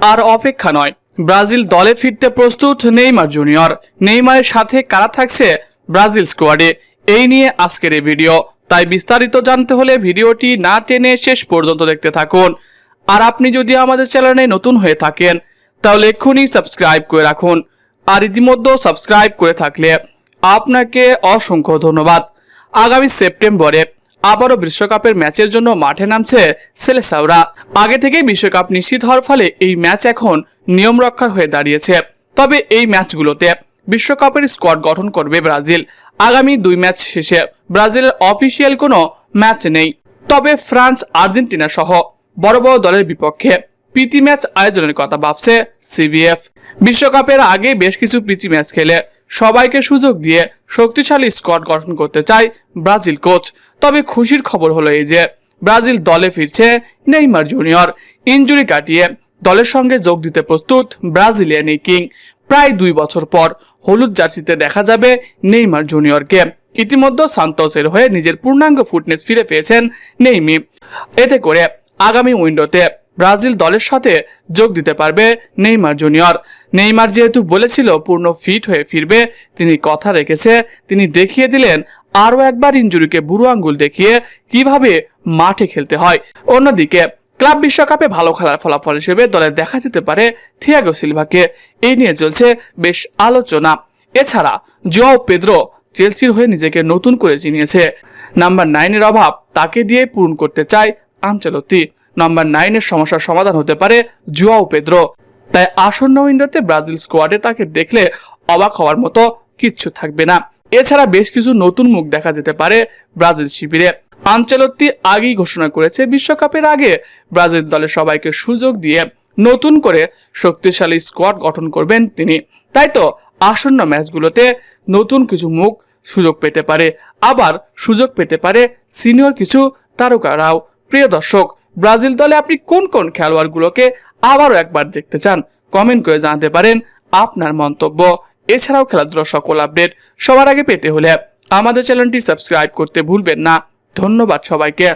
আর অপেক্ষা নয়। ব্রাজিল দলে ফিরতে প্রস্তুত নেইমার জুনিয়র। নেইমারের সাথে কারা থাকছে ব্রাজিল স্কোয়াডে? এই নিয়ে আজকের এই ভিডিও। তাই বিস্তারিত জানতে হলে ভিডিওটি না টেনে শেষ পর্যন্ত দেখতে থাকুন। আর আপনি যদি আমাদের চ্যানেলে নতুন হয়ে থাকেন, তাহলে এক্ষুনি সাবস্ক্রাইব করে রাখুন। আর ইতিমধ্যে সাবস্ক্রাইব করে থাকলে আপনাকে অসংখ্য ধন্যবাদ। আগামী সেপ্টেম্বরে আবারও বিশ্বকাপের ম্যাচের জন্য মাঠে নামছে সেলেসাওরা। আগে থেকেই বিশ্বকাপ নিশ্চিত হওয়ার ফলে এই ম্যাচ এখন নিয়ম রক্ষার হয়ে দাঁড়িয়েছে। তবে এই ম্যাচগুলোতে বিশ্বকাপের স্কোয়াড গঠন করবে ব্রাজিল। আগামী দুই ম্যাচ শেষে ব্রাজিলের অফিসিয়াল কোনো ম্যাচ নেই। তবে ফ্রান্স, আর্জেন্টিনা সহ বড় বড় দলের বিপক্ষে প্রীতি ম্যাচ আয়োজনের কথা ভাবছে সিবিএফ। বিশ্বকাপের আগে বেশ কিছু প্রীতি ম্যাচ খেলে সবাইকে সুযোগ দিয়ে শক্তিশালী স্কোয়াড গঠন করতে চায় ব্রাজিল কোচ। তবে খুশির খবর হলো এই যে, ব্রাজিল দলে ফিরছে নেইমার জুনিয়র। ইনজুরি কাটিয়ে দলের সঙ্গে যোগ দিতে প্রস্তুত ব্রাজিলিয়ান এই কিং। প্রায় দুই বছর পর হলুদ জার্সিতে দেখা যাবে নেইমার জুনিয়রকে। ইতিমধ্যে সান্তোসের হয়ে নিজের পূর্ণাঙ্গ ফুটনেস ফিরে পেয়েছেন নেইমি। এতে করে আগামী উইন্ডোতে ব্রাজিল দলের সাথে যোগ দিতে পারবে নেইমার জুনিয়র। নেইমার যেহেতু বলেছিল পূর্ণ ফিট হয়ে ফিরবে, তিনি কথা রেখেছে, তিনি দেখিয়ে দিলেন আরও একবার ইঞ্জুরিকে বুড়ো আঙ্গুল দেখিয়ে কীভাবে মাঠে খেলতে হয়। অন্যদিকে, ক্লাব বিশ্বকাপে ভালো খেলার ফলাফল হিসেবে দলে দেখা যেতে পারে থিয়াগো সিলভাকে। এই নিয়ে চলছে বেশ আলোচনা। এছাড়া, জোয়াও পেদ্রো চেলসির হয়ে নিজেকে নতুন করে চিনিয়েছে। নাম্বার নাইনের অভাব তাকে দিয়ে পূরণ করতে চায় আঞ্চলতি নাম্বার নাইনের সমস্যার সমাধান হতে পারে জুয়াও পেদ্রো। তাই আসন্ন উইন্ডোতে ব্রাজিল স্কোয়াডে তাকে দেখলে অবাক হওয়ার মতো কিচ্ছু থাকবে না। এছাড়া বেশ কিছু নতুন মুখ দেখা যেতে পারে ব্রাজিল শিবিরে। আঞ্চলত্তি আগেই ঘোষণা করেছে বিশ্বকাপের আগে ব্রাজিল দলের সবাইকে সুযোগ দিয়ে নতুন করে শক্তিশালী স্কোয়াড গঠন করবেন তিনি। তাই তো আসন্ন ম্যাচগুলোতে নতুন কিছু মুখ সুযোগ পেতে পারে। আবার সুযোগ পেতে পারে সিনিয়র কিছু তারকারাও। প্রিয় দর্শক ব্রাজিল দলে আপনি কোন কোন খেলোয়াড়গুলোকে আবারও একবার দেখতে চান? কমেন্ট করে জানাতে পারেন আপনার মন্তব্য। এছাড়াও খেলাধুলার সকল আপডেট সবার আগে পেতে হলে আমাদের চ্যানেলটি সাবস্ক্রাইব করতে ভুলবেন না। ধন্যবাদ সবাইকে।